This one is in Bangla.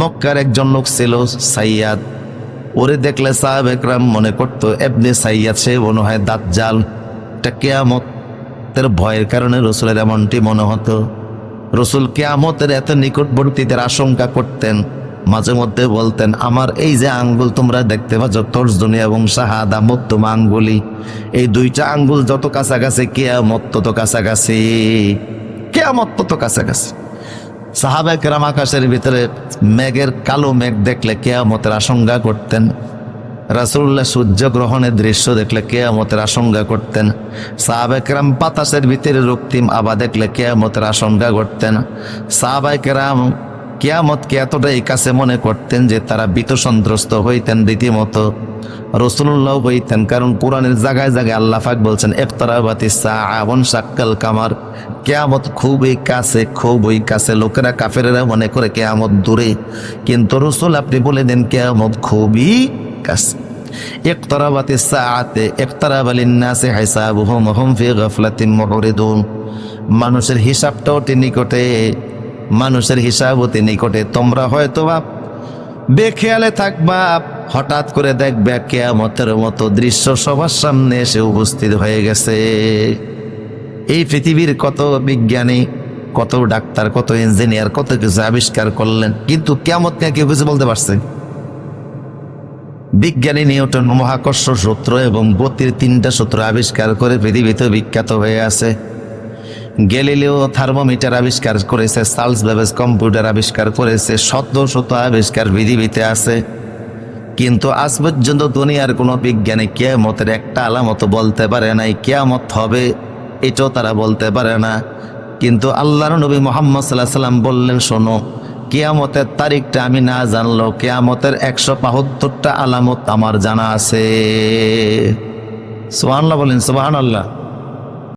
মক্কার একজন লোক ছিল সাইয়াদ। ওরে দেখলে সাহেব একরাম মনে করতো এমনি সাইয়াদ সে মনে হয় দাজ্জাল। এটা কেয়ামতের ভয়ের কারণে রসুলের এমনটি মনে হতো। রসুল কেয়ামতের এত নিকটবর্তীদের আশঙ্কা করতেন, মাঝে মধ্যে বলতেন, আমার এই যে আঙ্গুল তোমরা দেখতে পাচ্ছ, তর্জনী এবং শাহাদা, মধ্যম আঙ্গুলি, এই দুইটা আঙ্গুল যত কাছাকাছি, কেয়ামত তত কাছাকাছি, কেয়ামত তত কাছাকাছি। সাহাবা কেরাম আকাশের ভিতরে মেঘের কালো মেঘ দেখলে কেয়ামতের আশঙ্কা করতেন। রাসুল্লাহ সূর্য গ্রহণের দৃশ্য দেখলে কেয়ামতের আশঙ্কা করতেন। সাহাবেকরাম বাতাসের ভিতরে রক্তিম আবা দেখলে কেয়ামতের আশঙ্কা করতেন। সাহাবায় কেরাম কেয়ামতকে এতটাই কাছে মনে করতেন যে তারা ভীত সন্ত্রস্ত হইতেন রীতিমতো রসুল্লাহ হইতেন কারণ কোরআনের জায়গায় জায়গায় আল্লাহ পাক বলছেন এফতারাবাতি সাবন সাক্কাল কামার কেয়ামত খুবই কাছে খুবই কাছে লোকেরা কাফেরেরা মনে করে কেয়ামত দূরে কিন্তু রসুল আপনি বলে দেন কেয়ামত খুবই কাছে اقتربت الساعة اقترب للناس حسابهم وهم في غفلة معرضون মানুষের হিসাবটা অতি নিকটে মানুষের হিসাব অতি নিকটে তোমরা হয়তো বা বেখেয়ালে থাকবা। হঠাৎ করে দেখবে কেয়ামতের মতো দৃশ্য সবার সামনে এসে উপস্থিত হয়ে গেছে। এই পৃথিবীর কত বিজ্ঞানী, কত ডাক্তার, কত ইঞ্জিনিয়ার, কত কিছু আবিষ্কার করলেন, কিন্তু কেয়ামত নিয়ে কেউ কিছু বলতে পারছে বিজ্ঞানী নিউটন মহাকর্ষ সূত্র এবং গতির তিনটা সূত্র আবিষ্কার করে পৃথিবীতে বিখ্যাত হয়ে আছে। গ্যালিলিও থার্মোমিটার আবিষ্কার করেছে, সালস বেবেজ কম্পিউটার আবিষ্কার করেছে, শত শত আবিষ্কার পৃথিবীতে আছে। কিন্তু আজ পর্যন্ত দুনিয়ার কোনো বিজ্ঞানী কেয়ামতের একটা আলামত বলতে পারে নাই, কেয়ামত হবে এটাও তারা বলতে পারে না। কিন্তু আল্লাহর নবী মোহাম্মদ সাল্লাহ সাল্লাম বললেন, শোনো, কেয়ামতের তারিখটা আমি না জানলো কেয়ামতের একশো বাহাত্তরটা আলামত আমার জানা আছে। সোহান বলেন সোহান আল্লাহ